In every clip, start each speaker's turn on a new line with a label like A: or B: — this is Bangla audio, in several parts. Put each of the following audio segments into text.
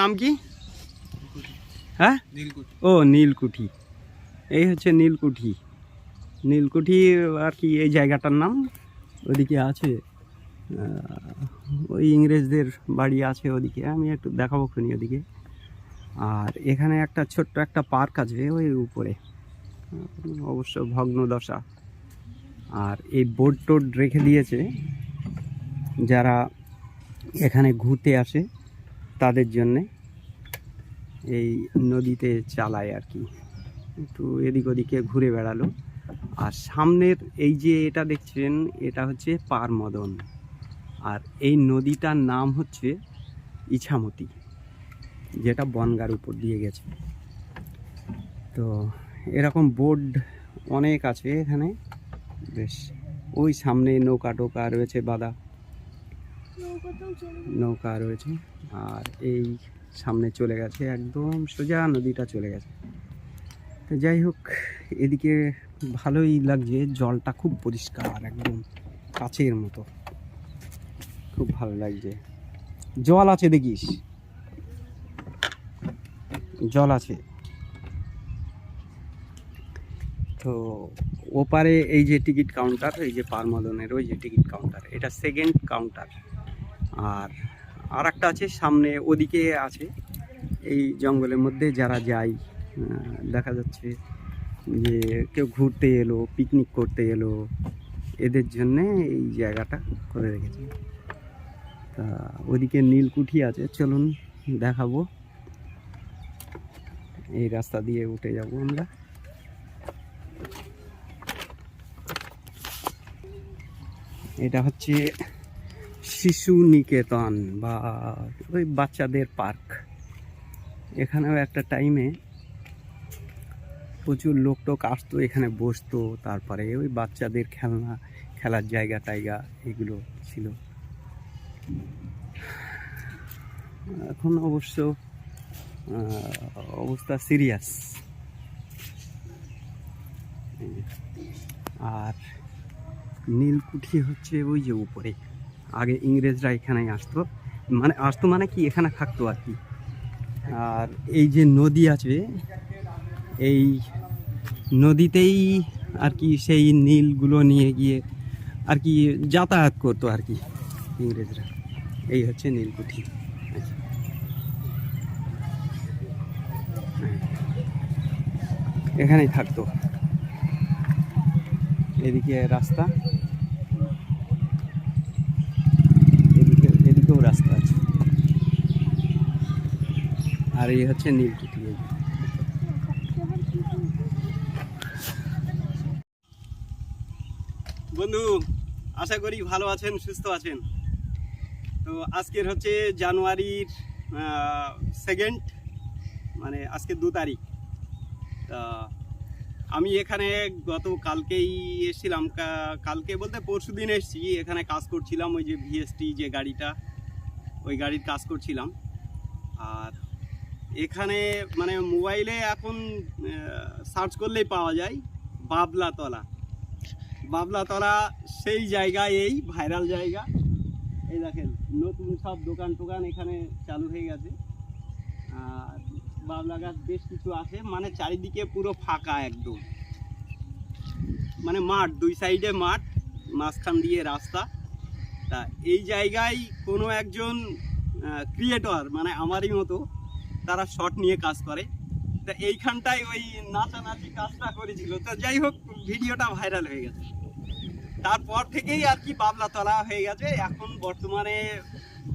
A: নাম কি? হ্যাঁ?
B: নীলকুঠি।
A: ও নীলকুঠি। এই হচ্ছে নীলকুঠি। নীলকুঠি আর কি এই জায়গাটার নাম? ওদিকে আছে ওই ইংরেজদের বাড়ি আছে ওদিকে। আমি একটু দেখাবো খুনি ওদিকে। আর এখানে একটা ছোট্ট একটা পার্ক আছে ওই উপরে। অবশ্য ভগ্ন দশা। আর এই বোর্ড টোড রেখে দিয়েছে যারা এখানে ঘুরতে আসে। তাদের জন্যে এই নদীতে চালায় আর কি। একটু এদিক ওদিকে ঘুরে বেড়ালো। আর সামনের এই যে এটা দেখছেন, এটা হচ্ছে পারমদন। আর এই নদীটার নাম হচ্ছে ইছামতি, যেটা বনগার উপর দিয়ে গেছে। তো এরকম বোর্ড অনেক আছে এখানে। বেশ, ওই সামনে নৌকা টোকা রয়েছে বাদা নৌকা রয়েছে। আর এই সামনে চলে গেছে একদম সোজা নদীটা চলে গেছে। তো যাই হোক, এদিকে ভালোই লাগছে, জলটা খুব পরিষ্কার, একদম কাছের মতো। খুব ভালো লাগছে। জল আছে দেখিস। জল আছে। তো ওপারে এই যে টিকিট কাউন্টার, এই যে পারমদনের ওই যে টিকিট কাউন্টার, এটা সেকেন্ড কাউন্টার আর আর একটা আছে, সামনে ওদিকে আছে, এই জঙ্গলের মধ্যে যারা যায় দেখা যাচ্ছে যে কেউ ঘুরতে এলো পিকনিক করতে এলো, এদের জন্যে এই জায়গাটা করে রেখেছে। তা ওদিকে নীলকুঠি আছে, চলুন দেখাবো। এই রাস্তা দিয়ে উঠে যাব আমরা। এটা হচ্ছে শিশু নিকেতন বা ওই বাচ্চাদের পার্ক। এখানেও একটা টাইমে প্রচুর লোক টোক আসতো, এখানে বসতো, তারপরে ওই বাচ্চাদের খেলনা, খেলার জায়গা টাইগা এগুলো ছিল। এখন অবশ্য অবস্থা সিরিয়াস আর নীলকুঠি হচ্ছে ওই যে উপরে। আগে ইংরেজরা এখানে আসতো। মানে আসতো মানে কি? এখানে থাকতো আর কি। আর এই যে নদী আছে, এই নদীতেই আর কি সেই নীলগুলো নিয়ে গিয়ে আর কি যাতায়াত করতো আর কি ইংরেজরা। এই হচ্ছে নীলকুঠি। এখানেই থাকতো। এদিকে রাস্তা এদিকে এদিকেও রাস্তা আছে আর এই হচ্ছে এই যে। বন্ধু, আশা করি ভালো আছেন, সুস্থ আছেন। তো আজকের হচ্ছে জানুয়ারির সেকেন্ড মানে আজকে দু তারিখ। তা আমি এখানে গত কালকেই এসেছিলাম। কালকে বলতে পরশু দিন এসেছি। এখানে কাজ করছিলাম ওই যে ভিএসটি যে গাড়িটা, ওই গাড়ির কাজ করছিলাম। এখানে মানে মোবাইলে এখন সার্চ করলেই পাওয়া যায়, বাবলাতলা। বাবলাতলা সেই জায়গায় এই ভাইরাল জায়গা। এই দেখেন, নতুন সব দোকান টোকান এখানে চালু হয়ে গেছে। আর বাবলা গাছ বেশ কিছু আছে মানে চারিদিকে পুরো ফাঁকা একদম। মানে মাঠ, দুই সাইডে মাঠ, মাঝখান দিয়ে রাস্তা। তা এই জায়গায় কোনো একজন ক্রিয়েটর মানে আমারই মতো তারা শট নিয়ে কাজ করে। তা এইখানটায় ওই নাচানাচি কাজটা করেছিল। তা যাই হোক, ভিডিওটা ভাইরাল হয়ে গেছে। তারপর থেকেই আর কি বাবলা তলা হয়ে গেছে। এখন বর্তমানে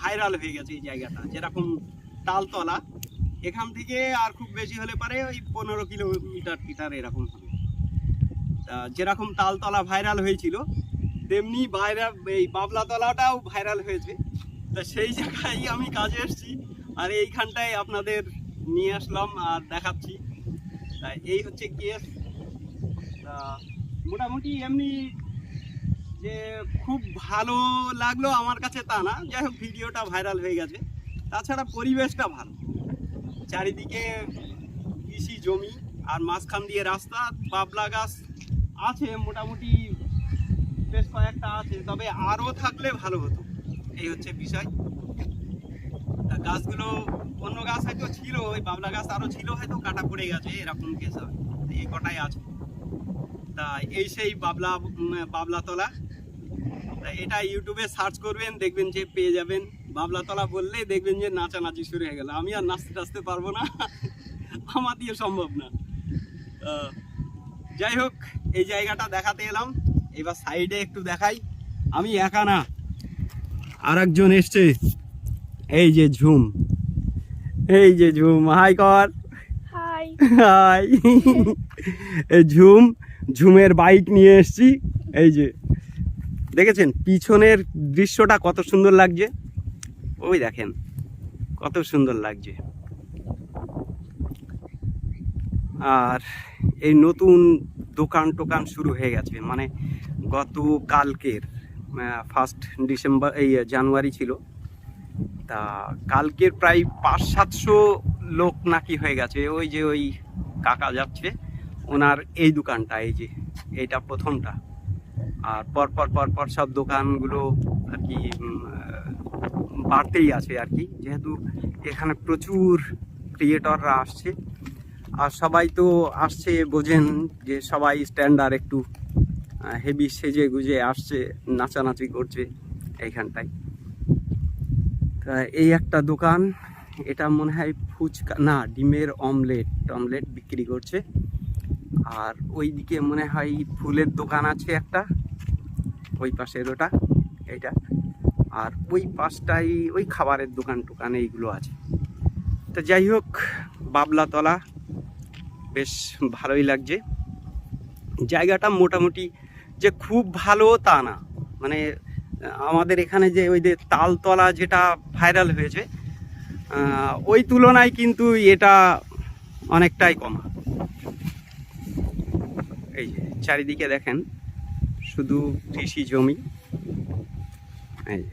A: ভাইরাল হয়ে গেছে এই জায়গাটা, যেরকম তালতলা। এখান থেকে আর খুব বেশি হলে পারে ওই পনেরো কিলোমিটার টিটার এরকম হবে। তা যেরকম তালতলা ভাইরাল হয়েছিল, তেমনি ভাইরাল এই বাবলাতলাটাও ভাইরাল হয়েছে। তা সেই জায়গায় আমি কাজে এসেছি। আর এইখানটায় আপনাদের নিয়ে আসলাম আর দেখাচ্ছি। এই হচ্ছে কেস মোটামুটি এমনি যে খুব ভালো লাগল আমার কাছে তা না, যাই হোক ভিডিওটা ভাইরাল হয়ে গেছে। তাছাড়া পরিবেশটা ভালো। চারিদিকে কৃষি জমি আর মাঝখান দিয়ে রাস্তা, বাবলা গাছ আছে মোটামুটি, বেশ কয়েকটা আছে, তবে আরও থাকলে ভালো হতো। এই হচ্ছে বিষয়। গাছগুলো, অন্য গাছ হয়তো ছিল, ওই বাবলা গাছ আরও ছিল, হয়তো কাটা পড়ে গেছে, এরকম কেস হয়। এই কটাই আছে। তা এই সেই বাবলা বাবলাতলা। তা এটা ইউটিউবে সার্চ করবেন, দেখবেন যে পেয়ে যাবেন। বাবলাতলা বললেই দেখবেন যে নাচানাচি শুরু হয়ে গেল। আমি আর নাচতে টাচতে পারব না। আমার দিয়ে সম্ভব না। যাই হোক, এই জায়গাটা দেখাতে এলাম। এবার সাইডে একটু দেখাই। আমি একা না আর একজন এসছে। এই যে ঝুম। এই যে ঝুম। হাই কর।
B: হাই।
A: হাই। এই ঝুম ঝুমের বাইক নিয়ে এসছি। এই যে দেখেছেন পিছনের দৃশ্যটা কত সুন্দর লাগছে? ওই দেখেন কত সুন্দর লাগছে। আর এই নতুন দোকান টোকান শুরু হয়ে গেছে। মানে গত কালকের ফার্স্ট ডিসেম্বর এই জানুয়ারি ছিল। তা কালকের প্রায় পাঁচ, সাতশো লোক নাকি হয়ে গেছে। ওই যে ওই কাকা যাচ্ছে, ওনার এই দোকানটা, এই যে এইটা প্রথমটা। আর পর পর পর পর সব দোকানগুলো আর কি বাড়তেই আছে আর কি। যেহেতু এখানে প্রচুর ক্রিয়েটররা আসছে, আর সবাই তো আসছে, বোঝেন যে সবাই স্ট্যান্ডার্ড একটু হেভি সেজে গুজে আসছে, নাচানাচি করছে এইখানটায়। এই একটা দোকান, এটা মনে হয় ফুচকা, না, ডিমের অমলেট অমলেট বিক্রি করছে। আর ওইদিকে মনে হয় ফুলের দোকান আছে একটা, ওই পাশের ওটা, এইটা। আর ওই পাশটাই ওই খাবারের দোকান টোকান এইগুলো আছে। তো যাই হোক, বাবলাতলা, বেশ ভালোই লাগছে। জায়গাটা মোটামুটি যে খুব ভালো তা না। মানে আমাদের এখানে যে ওই যে তালতলা যেটা ভাইরাল হয়েছে ওই তুলনায় কিন্তু এটা অনেকটাই কমা। এই যে চারিদিকে দেখেন, শুধু কৃষি জমি। এই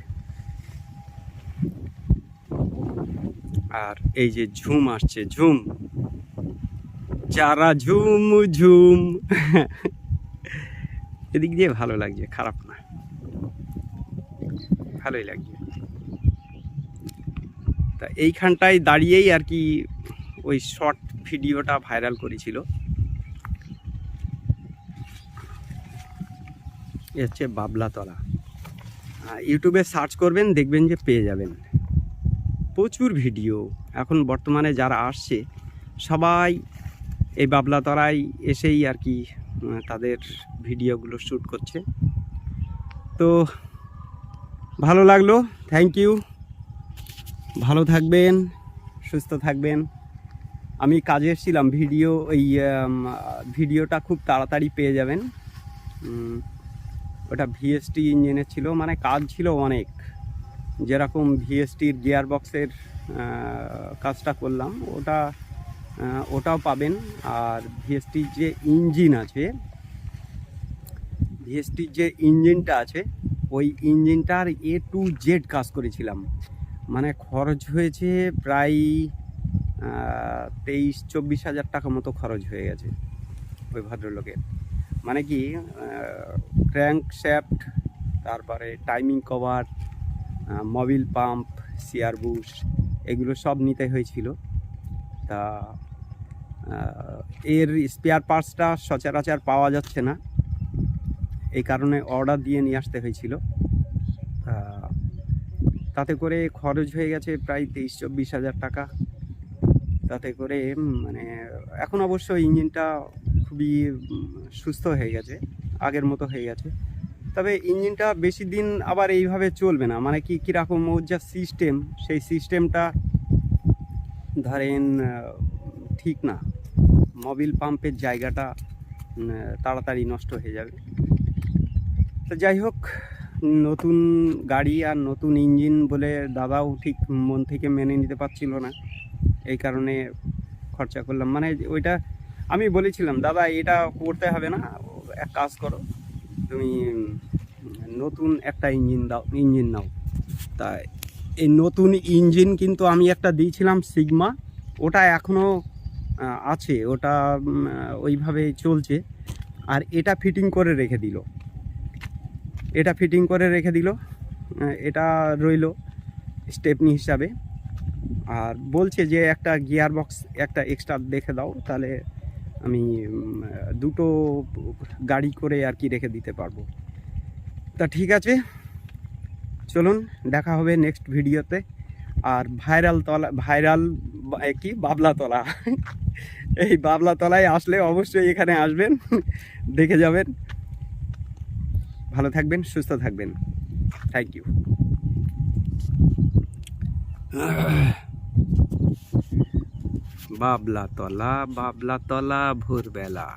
A: আর এই যে ঝুম আসছে, ঝুম। যারা ঝুম ঝুম। এদিক দিয়ে ভালো লাগছে, খারাপ ভালোই লাগছে তা এইখানটায় দাঁড়িয়েই আর কি ওই শর্ট ভিডিওটা ভাইরাল করেছিল। এ হচ্ছে বাবলাতলা। ইউটিউবে সার্চ করবেন, দেখবেন যে পেয়ে যাবেন। প্রচুর ভিডিও এখন বর্তমানে যারা আসছে, সবাই এই বাবলাতলায় এসেই আর কি তাদের ভিডিওগুলো শ্যুট করছে। তো ভালো লাগল থ্যাংক ইউ ভালো থাকবেন সুস্থ থাকবেন। আমি কাজে এসেছিলাম ভিডিও উম, ভিডিওটা খুব তাড়াতাড়ি পেয়ে যাবেন। ওটা ভিএসটি ইঞ্জিনের ছিল মানে কাজ ছিল অনেক। যেরকম ভিএসটির গিয়ার বক্সের কাজটা করলাম ওটা ওটাও পাবেন। আর ভিএসটির যে ইঞ্জিন আছে ভিএসটির যে ইঞ্জিনটা আছে ওই ইঞ্জিনটার এ টু জেড কাজ করেছিলাম। মানে খরচ হয়েছে প্রায় তেইশ, চব্বিশ হাজার টাকা মতো খরচ হয়ে গেছে ওই ভদ্রলোকের। মানে কি ক্র্যাঙ্ক শ্যাফট তারপরে টাইমিং কভার মোবিল পাম্প সিয়ার বুশ এগুলো সব নিতে হয়েছিল। তা এর স্পেয়ার পার্টসটা সচরাচর পাওয়া যাচ্ছে না। এই কারণে অর্ডার দিয়ে নিয়ে আসতে হয়েছিল। তাতে করে খরচ হয়ে গেছে প্রায় তেইশ, চব্বিশ হাজার টাকা। তাতে করে মানে এখন অবশ্য ইঞ্জিনটা খুবই সুস্থ হয়ে গেছে, আগের মতো হয়ে গেছে। তবে ইঞ্জিনটা বেশি দিন আবার এইভাবে চলবে না। মানে কি, কীরকম ওর যা সিস্টেম সেই সিস্টেমটা ধরেন ঠিক না। মোবিল পাম্পের জায়গাটা তাড়াতাড়ি নষ্ট হয়ে যাবে। তো যাই হোক, নতুন গাড়ি আর নতুন ইঞ্জিন বলে দাদাও ঠিক মন থেকে মেনে নিতে পারছিল না। এই কারণে খরচা করলাম। মানে ওইটা আমি বলেছিলাম, দাদা, এটা করতে হবে না। এক কাজ করো, তুমি নতুন একটা ইঞ্জিন দাও, ইঞ্জিন নাও। তা এই নতুন ইঞ্জিন কিন্তু আমি একটা দিয়েছিলাম সিগমা, ওটা এখনও আছে, ওটা ওইভাবে চলছে। আর এটা ফিটিং করে রেখে দিল। এটা ফিটিং করে রেখে দিল। এটা রইল স্টেপনি হিসাবে। আর বলছে যে একটা গিয়ার বক্স একটা এক্সট্রা দেখে দাও, তাহলে আমি দুটো গাড়ি করে আর কি রেখে দিতে পারব। তা ঠিক আছে, চলুন, দেখা হবে নেক্সট ভিডিওতে আর ভাইরাল তলা ভাইরাল কি? বাবলা তলা এই বাবলা তলায় আসলে অবশ্যই এখানে আসবেন, দেখে যাবেন। ভালো থাকবেন সুস্থ থাকবেন। থ্যাংক ইউ বাবলা তলা বাবলা তলা ভোরবেলা।